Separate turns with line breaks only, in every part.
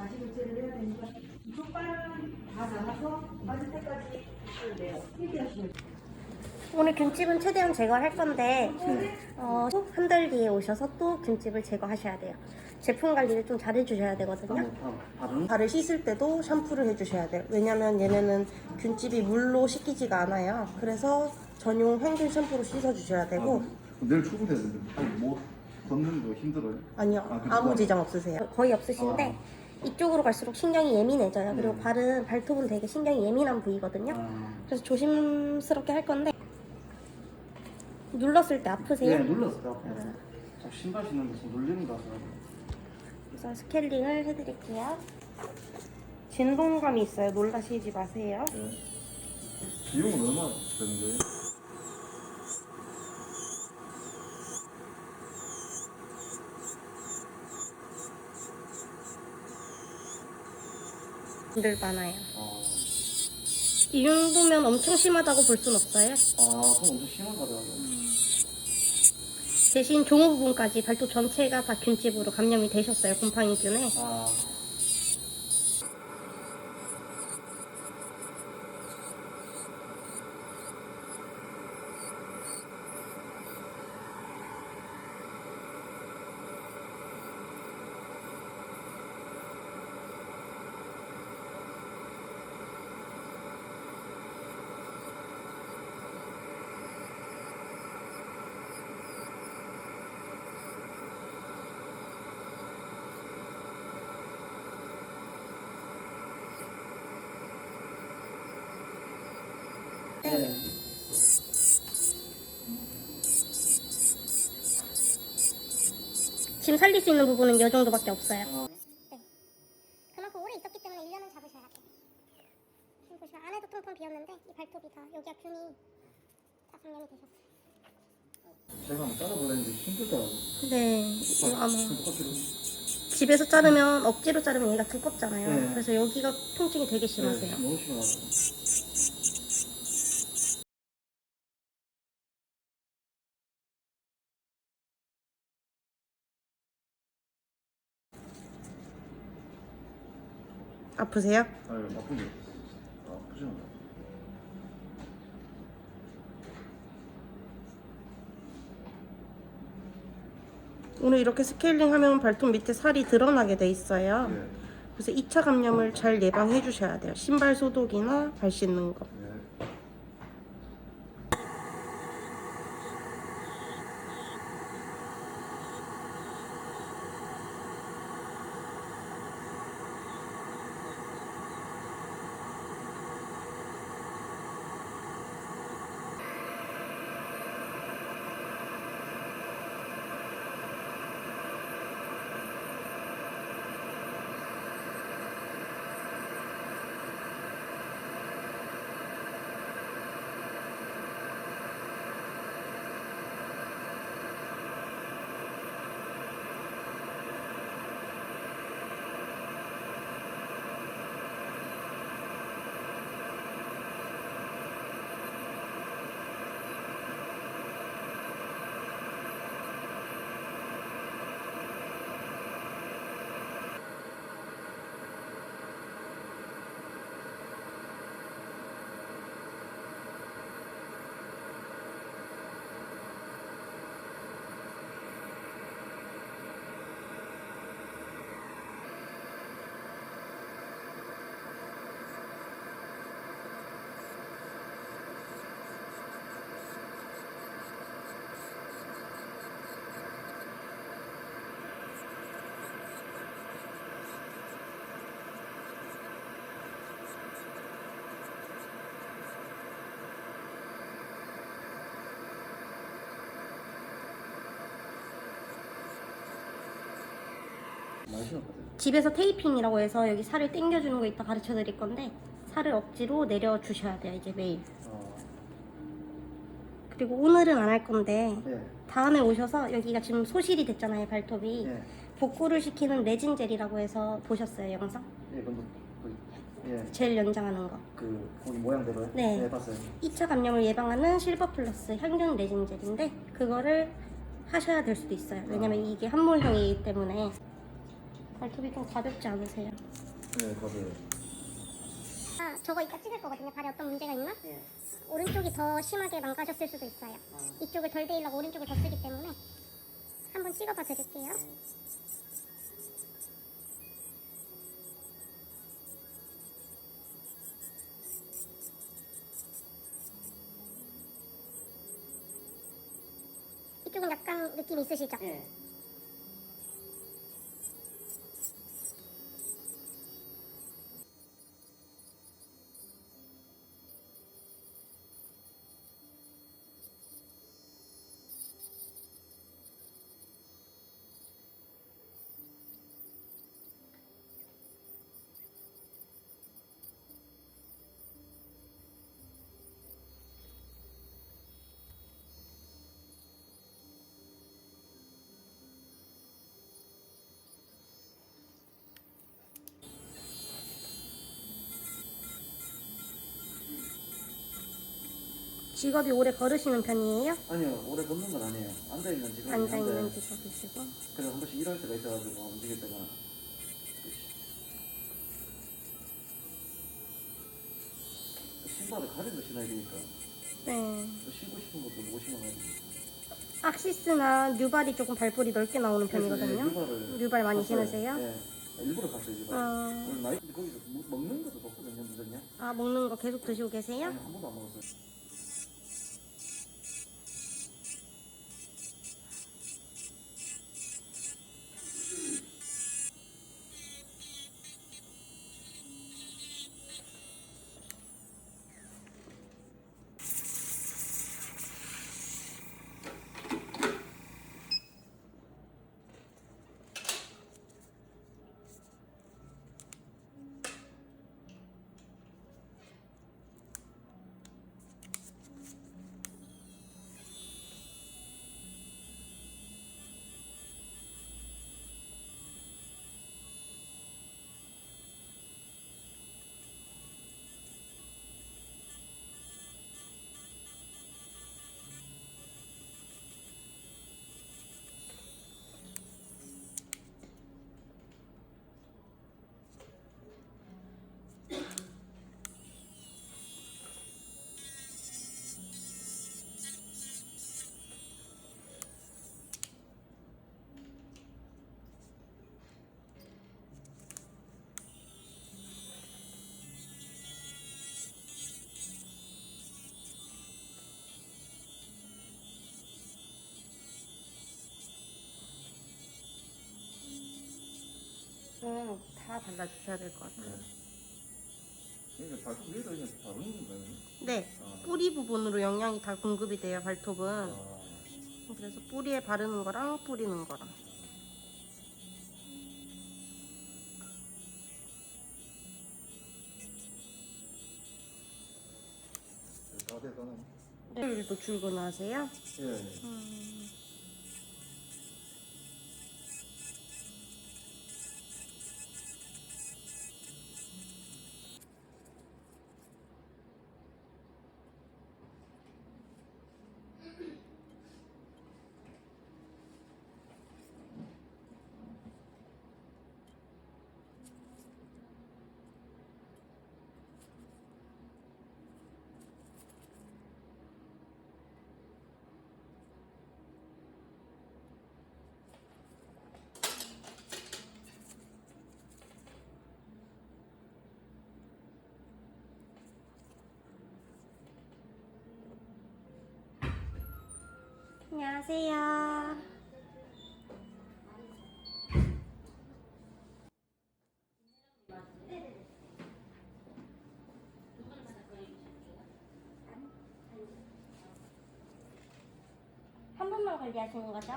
다시 교체를 해야 되니까 이쪽 발은 다 나가서 빠질 때까지. 필기하시면 돼요.
오늘 균집은 최대한 제거할 건데 어, 한 달 뒤에 오셔서 또 균집을 제거하셔야 돼요. 제품 관리를 좀 잘 해주셔야 되거든요. 발을 씻을 때도 샴푸를 해주셔야 돼요. 왜냐면 얘네는 균집이 물로 씻기지가 않아요. 그래서 전용 항균 샴푸로 씻어주셔야 되고
내일 출근되는데 뭐 걷는 거 힘들어요?
아니요
아, 그래도
아무 지장 없으세요. 거의 없으신데 이쪽으로 갈수록 신경이 예민해져요. 그리고
네.
발은 발톱은 되게 신경이 예민한 부위거든요.
아,
그래서 조심스럽게 할 건데 눌렀을 때 아프세요?
네 눌렀어요. 저 신발 신는 거 지금 눌리는 거 같아요.
그래서 스케일링을 해드릴게요. 진동감이 있어요. 놀라시지 마세요.
네. 비용은 얼마 되는 거예요?
분들 많아요.
아,
이 정도면 엄청 심하다고 볼 순 없어요.
아 그럼 엄청 심하더라고요.
대신 종호 부분까지 발톱 전체가 다 균집으로 감염이 되셨어요. 곰팡이균에.
아, 네.
지금 살릴 수 있는 부분은 이 정도밖에 없어요.
아,
그만큼 오래 있었기 때문에 1년은 잡으셔야 돼요. 지금 보시면 안에도 텅텅 비었는데 이 발톱이 다 여기가 균이 다 감염이 되셨어요.
제가 한번 잘라보려는데 힘들더라고요.
네, 이거 아마 집에서 자르면 억지로 자르면 얘가 두껍잖아요.
네.
그래서 여기가 통증이 되게 심하세요.
네, 너무 심하더라고요.
아프세요?
아, 이거 나쁜 게 아, 아프지 않아요?
오늘 이렇게 스케일링 하면 발톱 밑에 살이 드러나게 돼 있어요.
예.
그래서 2차 감염을 잘 예방해 주셔야 돼요. 신발 소독이나 발 씻는 거.
예. 많이.
집에서 테이핑이라고 해서 여기 살을 당겨주는 거 이따 가르쳐 드릴 건데 살을 억지로 내려 주셔야 돼요 이제 매일.
아,
그리고 오늘은 안 할 건데
예.
다음에 오셔서 여기가 지금 소실이 됐잖아요 발톱이.
예.
복구를 시키는 레진 젤이라고 해서 보셨어요 영상?
예, 근데 그, 예,
젤 연장하는 거.
그 거기 모양대로요?
네.
네, 봤어요.
2차 감염을 예방하는 실버 플러스 향균 레진 젤인데 그거를 하셔야 될 수도 있어요. 왜냐면 이게 함몰형이기 때문에 발톱이 좀 가볍지 않으세요?
네, 맞아요.
아, 저거 이따 찍을 거거든요. 발에 어떤 문제가 있나? 오른쪽이 더 심하게 망가졌을 수도 있어요. 이쪽을 덜 데이려고 오른쪽을 더 쓰기 때문에 한번 찍어봐 드릴게요. 이쪽은 약간 느낌 있으시죠?
직업이 오래 걸으시는 편이에요?
아니요, 오래 걷는 건 아니에요. 앉아 있는 직업이
앉아 있는
한데
직업이시고.
그래서 한 번씩 일할 때가 있어가지고 움직일 때가 신발을 가려서 신어야 되니까
네.
또 신고 싶은 것도 못 신어가지고
악시스나 뉴발이 조금 발볼이 넓게 나오는 편이거든요.
뉴발을
뉴발 많이
샀어요.
신으세요?
네, 일부러 샀어요 뉴발.
어,
나이 거기서 먹- 먹는 것도 좋거든요, 무슨요?
아 먹는 거 계속 드시고 계세요?
아니 한 번도 안 먹었어요.
음, 다 발라주셔야 될 것 같아요.
발톱 위에다 그냥 바르는 건가요?
네,
아.
뿌리 부분으로 영양이 다 공급이 돼요 발톱은.
아,
그래서 뿌리에 바르는 거랑 뿌리는 거랑.
다 돼가는.
내일도 출근하세요?
예.
음, 안녕하세요. 한 번만 관리하시는 거죠?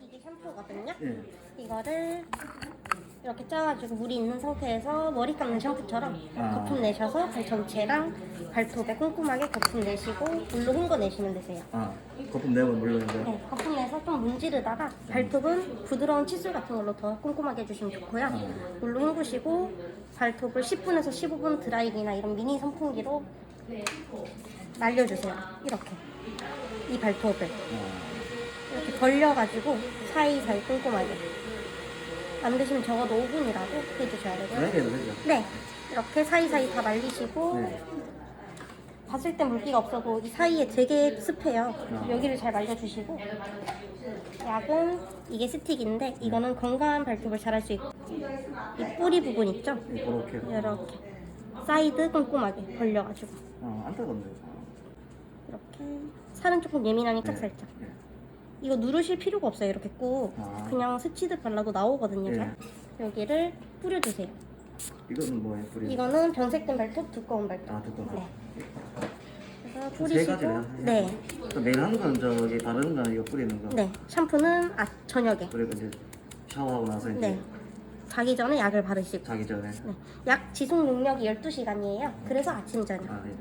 이게 샴푸거든요.
예.
이거를 이렇게 짜가지고 물이 있는 상태에서 머리 감는 샴푸처럼
아.
거품 내셔서 발 전체랑 발톱에 꼼꼼하게 거품 내시고 물로 헹궈 내시면 되세요.
아 거품 내면 물론인데.
네, 거품 내서 좀 문지르다가 발톱은 부드러운 칫솔 같은 걸로 더 꼼꼼하게 해주시면 좋고요. 물로 헹구시고 발톱을 10분에서 15분 드라이기나 이런 미니 선풍기로 날려주세요. 이렇게 이 발톱을
아,
이렇게 벌려가지고 사이사이 꼼꼼하게 안 되시면 적어도 5분이라도 해주셔야 되고요.
되죠?
네, 이렇게 사이사이 다 말리시고
네.
봤을 때 물기가 없어도 이 사이에 되게 습해요.
아.
여기를 잘 말려주시고 약은 이게 스틱인데 이거는 건강한 발톱을 잘할 수 있고 이 뿌리 부분 있죠?
예, 그렇게.
이렇게 사이드 꼼꼼하게 벌려가지고
아, 안 따가운데.
이렇게 살은 조금 예민하니까
네.
살짝
예.
이거 누르실 필요가 없어요 이렇게 꼭
아.
그냥 스치듯 발라도 나오거든요
예.
잘. 여기를 뿌려주세요
이거는 뭐예요? 뿌리?
이거는 변색된 발톱, 두꺼운 발톱
아, 두꺼운
네. 그래서
세
뿌리시고
가지네요.
네,
하는 건 저기 다른 건 이거 뿌리는 거.
네 샴푸는 아, 저녁에
그리고 이제 샤워하고 나서 이제
네 자기 전에 약을 바르시고
자기 전에.
네. 약 지속 용력이 12시간이에요 그래서 아침 저녁
아, 네.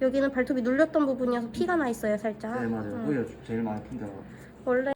여기는 발톱이 눌렸던 부분이어서 피가 나 있어요 살짝
네, 맞아요.
음.
그게 제일 많이 푼다고.
원래